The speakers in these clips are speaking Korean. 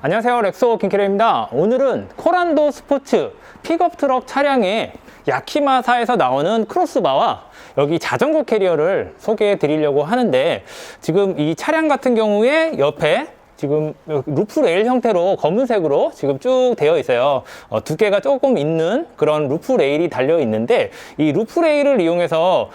안녕하세요 렉소 김캐리입니다 오늘은 코란도 스포츠 픽업 트럭 차량의 야키마사에서 나오는 크로스바와 여기 자전거 캐리어를 소개해 드리려고 하는데 지금 이 차량 같은 경우에 옆에 지금 루프 레일 형태로 검은색으로 지금 쭉 되어 있어요. 어, 두께가 조금 있는 그런 루프 레일이 달려 있는데 이 루프 레일을 이용해서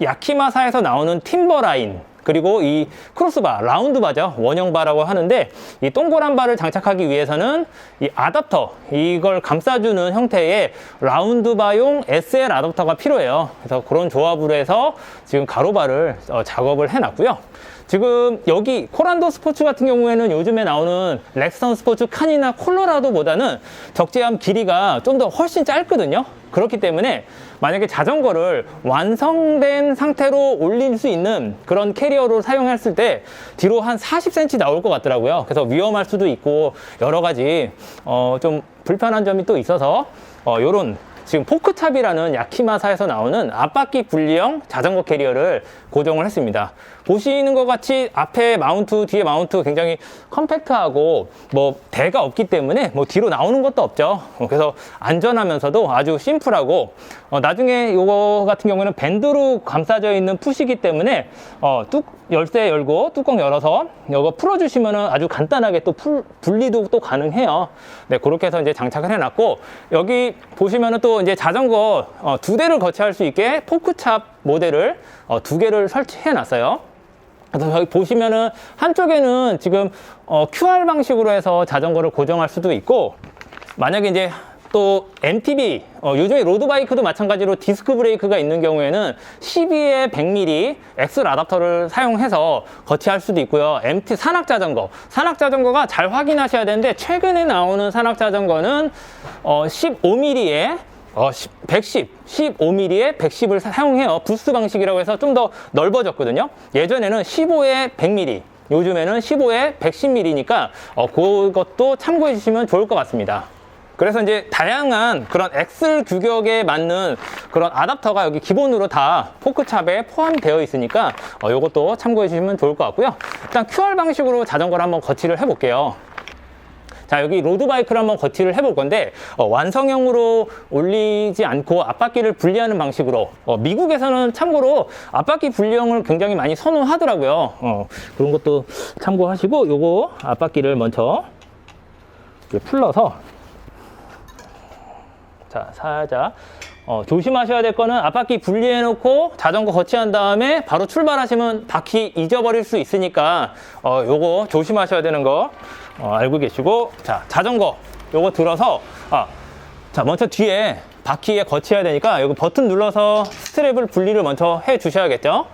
야키마사에서 나오는 팀버 라인 그리고 이 크로스바, 라운드 바죠. 원형 바라고 하는데 이 동그란 바를 장착하기 위해서는 이 아답터, 이걸 감싸주는 형태의 라운드 바용 SL 아답터가 필요해요. 그래서 그런 조합으로 해서 지금 가로바를 어, 작업을 해놨고요. 지금 여기 코란도 스포츠 같은 경우에는 요즘에 나오는 렉선 스포츠 칸이나 콜로라도보다는 적재함 길이가 좀 더 훨씬 짧거든요. 그렇기 때문에 만약에 자전거를 완성된 상태로 올릴 수 있는 그런 캐리어로 사용했을 때 뒤로 한 40cm 나올 것 같더라고요. 그래서 위험할 수도 있고 여러 가지 어, 좀 불편한 점이 또 있어서 어, 요런 지금 포크탑이라는 야키마사에서 나오는 앞바퀴 분리형 자전거 캐리어를 고정을 했습니다. 보시는 것 같이 앞에 마운트, 뒤에 마운트 굉장히 컴팩트하고 뭐 대가 없기 때문에 뭐 뒤로 나오는 것도 없죠. 어, 그래서 안전하면서도 아주 심플하고 어, 나중에 이거 같은 경우에는 밴드로 감싸져 있는 푸시기 때문에 어, 뚝 열쇠 열고 뚜껑 열어서 이거 풀어주시면 아주 간단하게 또 풀, 분리도 또 가능해요. 네, 그렇게 해서 이제 장착을 해놨고 여기 보시면은 또 이제 자전거 어, 두 대를 거치할 수 있게 포크찹 모델을 어, 두 개를 설치해 놨어요. 그래서 여기 보시면은 한쪽에는 지금 어, QR 방식으로 해서 자전거를 고정할 수도 있고 만약에 이제 또 MTB 어, 요즘에 로드바이크도 마찬가지로 디스크 브레이크가 있는 경우에는 12에 100mm 엑셀 아답터를 사용해서 거치할 수도 있고요. MT 산악 자전거 산악 자전거가 잘 확인하셔야 되는데 최근에 나오는 산악 자전거는 어, 15mm에 어, 110, 15mm에 110을 사용해요. 부스 방식이라고 해서 좀 더 넓어졌거든요. 예전에는 15에 100mm, 요즘에는 15에 110mm니까 어, 그것도 참고해 주시면 좋을 것 같습니다. 그래서 이제 다양한 그런 엑셀 규격에 맞는 그런 아답터가 여기 기본으로 다 포크찹에 포함되어 있으니까 어, 이것도 참고해 주시면 좋을 것 같고요. 일단 QR 방식으로 자전거를 한번 거치를 해 볼게요. 자 여기 로드바이크를 한번 거치를 해볼 건데 어, 완성형으로 올리지 않고 앞바퀴를 분리하는 방식으로 어, 미국에서는 참고로 앞바퀴 분리형을 굉장히 많이 선호하더라고요. 어, 그런 것도 참고하시고 요거 앞바퀴를 먼저 풀러서 자 살짝 어, 조심하셔야 될 거는 앞바퀴 분리해 놓고 자전거 거치한 다음에 바로 출발하시면 바퀴 잊어버릴 수 있으니까 어, 요거 조심하셔야 되는 거 어, 알고 계시고 자 자전거 요거 들어서 아, 자 먼저 뒤에 바퀴에 거치해야 되니까 여기 버튼 눌러서 스트랩을 분리를 먼저 해 주셔야겠죠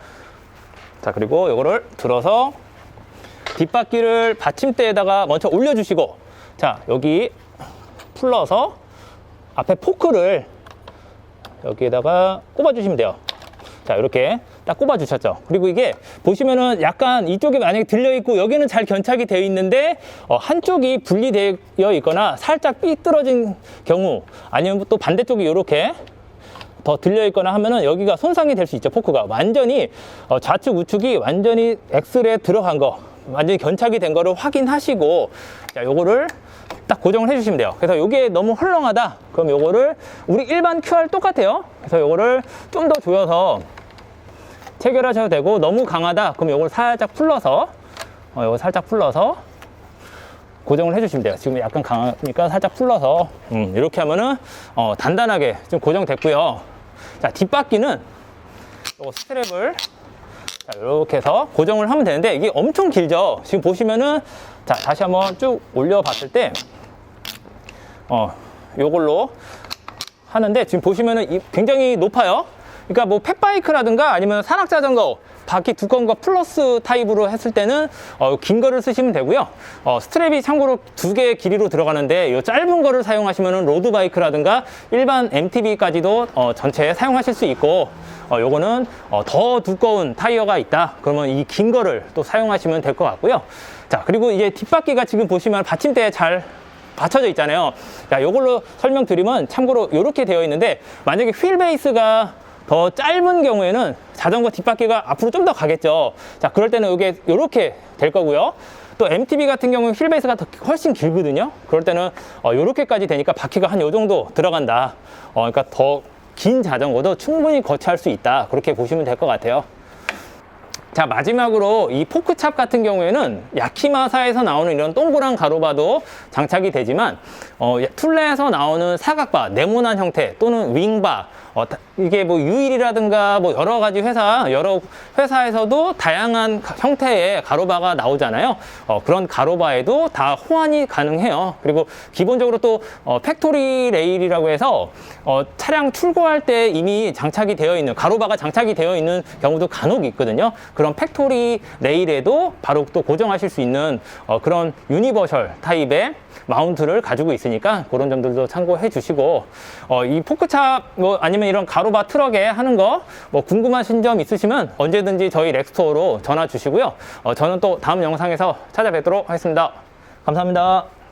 자 그리고 요거를 들어서 뒷바퀴를 받침대에다가 먼저 올려 주시고 자 여기 풀러서 앞에 포크를 여기에다가 꼽아 주시면 돼요. 자, 이렇게 딱 꼽아 주셨죠. 그리고 이게 보시면은 약간 이쪽에 만약에 들려 있고 여기는 잘 견착이 되어 있는데 어, 한쪽이 분리되어 있거나 살짝 삐뚤어진 경우 아니면 또 반대쪽이 이렇게 더 들려 있거나 하면은 여기가 손상이 될 수 있죠 포크가 완전히 어, 좌측 우측이 완전히 엑셀에 들어간 거 완전히 견착이 된 거를 확인하시고 자 요거를 딱 고정을 해주시면 돼요. 그래서 이게 너무 헐렁하다. 그럼 요거를 우리 일반 QR 똑같아요. 그래서 요거를 좀 더 조여서 체결하셔도 되고 너무 강하다. 그럼 요걸 살짝 풀러서 어, 요거 살짝 풀러서 고정을 해주시면 돼요. 지금 약간 강하니까 살짝 풀러서 음, 이렇게 하면은 어, 단단하게 좀 고정됐고요. 자 뒷바퀴는 요거 스트랩을 자, 이렇게 해서 고정을 하면 되는데 이게 엄청 길죠. 지금 보시면은 자 다시 한번 쭉 올려 봤을 때 어, 요걸로 하는데 지금 보시면은 이- 굉장히 높아요. 그러니까 뭐 펫바이크라든가 아니면 산악 자전거 바퀴 두꺼운 거 플러스 타입으로 했을 때는 어, 긴 거를 쓰시면 되고요. 어, 스트랩이 참고로 두 개의 길이로 들어가는데 이 짧은 거를 사용하시면 로드 바이크라든가 일반 MTB까지도 어, 전체 사용하실 수 있고 어, 요거는 어, 더 두꺼운 타이어가 있다. 그러면 이 긴 거를 또 사용하시면 될 것 같고요. 자, 그리고 이제 뒷바퀴가 지금 보시면 받침대에 잘 받쳐져 있잖아요. 자, 요걸로 설명드리면 참고로 이렇게 되어 있는데 만약에 휠 베이스가 더 짧은 경우에는 자전거 뒷바퀴가 앞으로 좀 더 가겠죠. 자, 그럴 때는 이게 이렇게 될 거고요. 또 MTB 같은 경우는 휠 베이스가 더 훨씬 길거든요. 그럴 때는 어, 이렇게까지 되니까 바퀴가 한 요 정도 들어간다. 어, 그러니까 더 긴 자전거도 충분히 거치할 수 있다. 그렇게 보시면 될 것 같아요. 자 마지막으로 이 포크찹 같은 경우에는 야키마사에서 나오는 이런 동그란 가로바도 장착이 되지만 어, 툴레에서 나오는 사각바, 네모난 형태 또는 윙바 어, 다- 이게 뭐 유일이라든가 뭐 여러 가지 회사 여러 회사에서도 다양한 가- 형태의 가로바가 나오잖아요. 어, 그런 가로바에도 다 호환이 가능해요. 그리고 기본적으로 또 어, 팩토리 레일이라고 해서 어, 차량 출고할 때 이미 장착이 되어 있는 가로바가 장착이 되어 있는 경우도 간혹 있거든요. 그런 팩토리 레일에도 바로 또 고정하실 수 있는 어, 그런 유니버셜 타입의 마운트를 가지고 있으니까 그런 점들도 참고해 주시고 어, 이 포크차 뭐 아니면 이런 가로바 트럭에 하는 거 뭐 궁금하신 점 있으시면 언제든지 저희 렉스토어로 전화 주시고요. 어, 저는 또 다음 영상에서 찾아뵙도록 하겠습니다. 감사합니다.